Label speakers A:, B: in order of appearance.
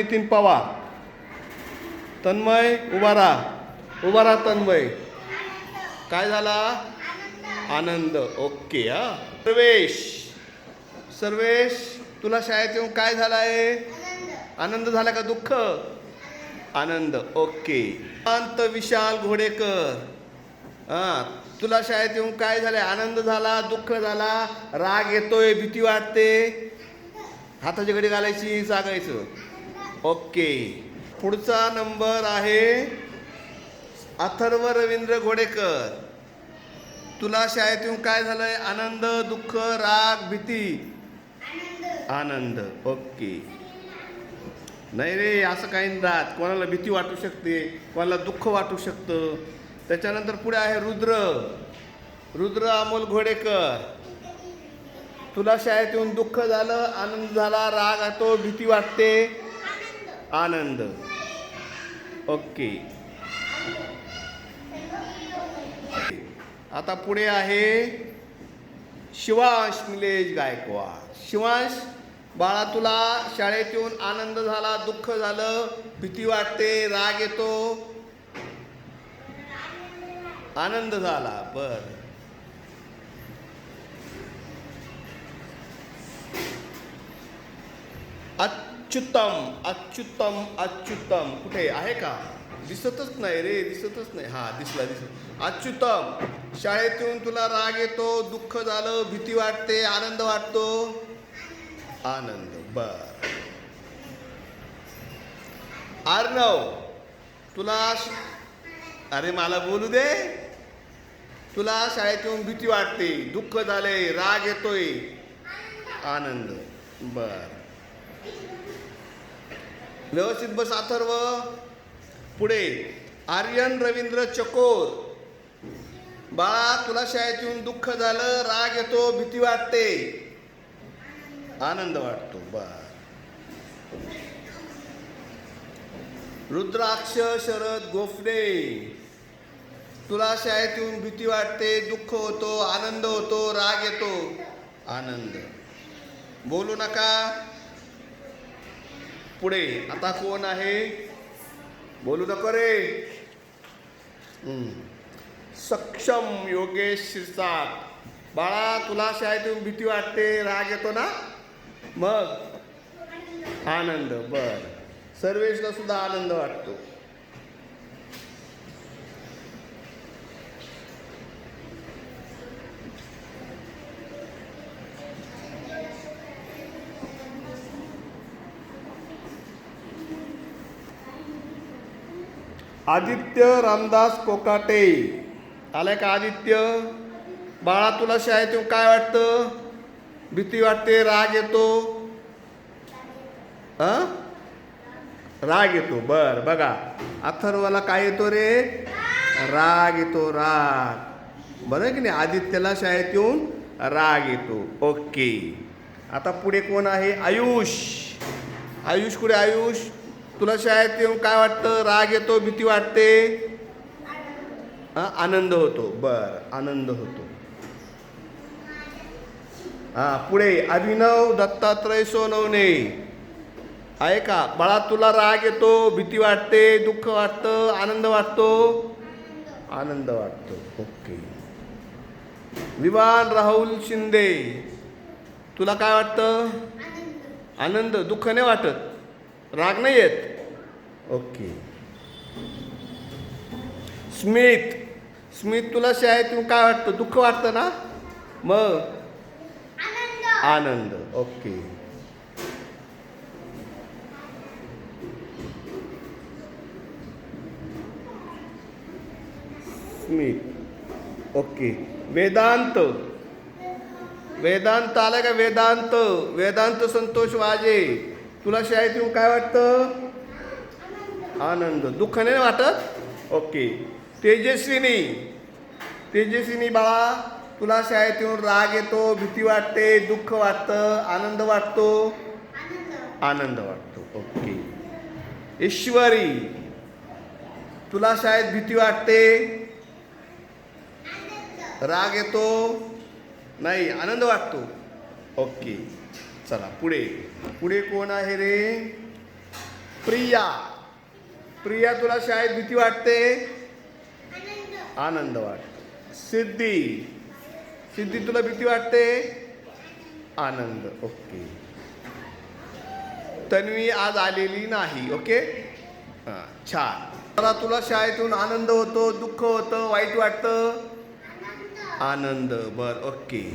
A: नितीन पवार. तन्मय उभारा. उभारा तन्मय. काय झाला? आनंद. ओके हा. सर्वेश सर्वेश तुला शाळेत येऊन काय झाला आहे आनंद झाला का दुःख? आनंद. ओके. शांत विशाल घोडेकर. हा तुला शाळेत येऊन काय झालंय? आनंद झाला दुःख झाला राग येतोय भीती वाटते. हाताची घडी घालायची जागायचं. ओके. पुढचा नंबर आहे अथर्व रवींद्र घोडेकर. तुला शाळेतून काय झालंय? आनंद दुःख राग भीती? आनंद. ओके. नाही रे असं काही नाही राहत. कोणाला भीती वाटू शकते कोणाला दुःख वाटू शकतं. त्याच्यानंतर पुढे आहे रुद्र. रुद्र अमोल घोडेकर. तुला शाळेत येऊन दुःख झालं आनंद झाला राग येतो भीती वाटते. आनंद. ओके. आता पुढे आहे शिवांश निलेश गायकवाड. शिवांश बाळा तुला शाळेत येऊन आनंद झाला दुःख झालं भीती वाटते राग येतो. आनंद झाला. बरं. अच्युतम अच्युतम अच्युतम. कुठे? आहे का? दिसतच नाही रे दिसतच नाही. हा दिसला दिसत अच्युतम शाळेत येऊन तुला राग येतो दुःख झालं भीती वाटते आनंद वाटतो? आनंद बर. अर्णव तुला अरे मला बोलू दे. तुला शाळेत येऊन भीती वाटते दुःख झाले राग येतोय. आनंद बर. व्यवस्थित बस अथर्व. पुढे आर्यन रवींद्र चकोर. बाळा तुला शाळेत येऊन दुःख झालं राग येतो भीती वाटते. आनंद वाटतो बा रुद्राक्ष शरद गोफडे तुला शाळेत येऊन भीती वाटते दुःख होतो आनंद होतो राग येतो आनंद. बोलू नका. पुढे. आता कोण आहे? बोलू नको रे. हम्म. सक्षम योगेश शिरसाट. बाळा तुला शाळेतून भीती वाटते राग येतो ना? मग? आनंद बर. सर्वेशला सुद्धा आनंद वाटतो. आदित्य रामदास कोकाटे. आलाय का आदित्य? बाळा तुला शाळेत येऊन काय वाटतं? भीती वाटते राग येतो? हा राग येतो. बर बघा. अथर्वला काय येतो रे? राग येतो राग. बरं की नाही? आदित्यला शाळेत येऊन राग येतो. ओके. आता पुढे कोण आहे? आयुष. आयुष कुठे आयुष? तुला शाळेत येऊन काय वाटतं? राग येतो भीती वाटते? हा आनंद होतो. बर आनंद होतो. हा पुढे अभिनव दत्तात्रय सोनवणे. आहे का? बाळा तुला राग येतो भीती वाटते दुःख वाटतं आनंद वाटतो? आनंद वाटतो. ओके. विवान राहुल शिंदे. तुला काय वाटतं? आनंद. दुःख नाही वाटत? राग नाही येत? ओके. स्मित स्मित तुला शाळेत येऊन काय वाटतं? दुःख वाटतं ना? मग? आनंद. ओके. स्मित. ओके. वेदांत. वेदांत आलं का? वेदांत. वेदांत संतोष वाजे. तुला शाळेत येऊन काय वाटतं? आनंद. दुःख नाही वाटत? ओके. तेजस्विनी. तेजस्विनी बाळा तुला शाळेत येऊन राग येतो भीती वाटते दुःख वाटतं आनंद वाटतो? आनंद वाटतो. ओके. ईश्वरी तुला शाळेत भीती वाटते? राग येतो? नाही आनंद वाटतो. ओके. चला पुढे. पुढे कोण आहे रे? प्रिया. प्रिया तुला शाळेत भीती वाटते? आनंद. वाटतो. सिद्धी. सिद्धी तुला भीती वाटते? आनंद. ओके. तन्वी आज आलेली नाही ओके? हां छान. मला तुला शाळेतून आनंद होतो दुःख होतं वाईट वाटतं? आनंद. बर ओके.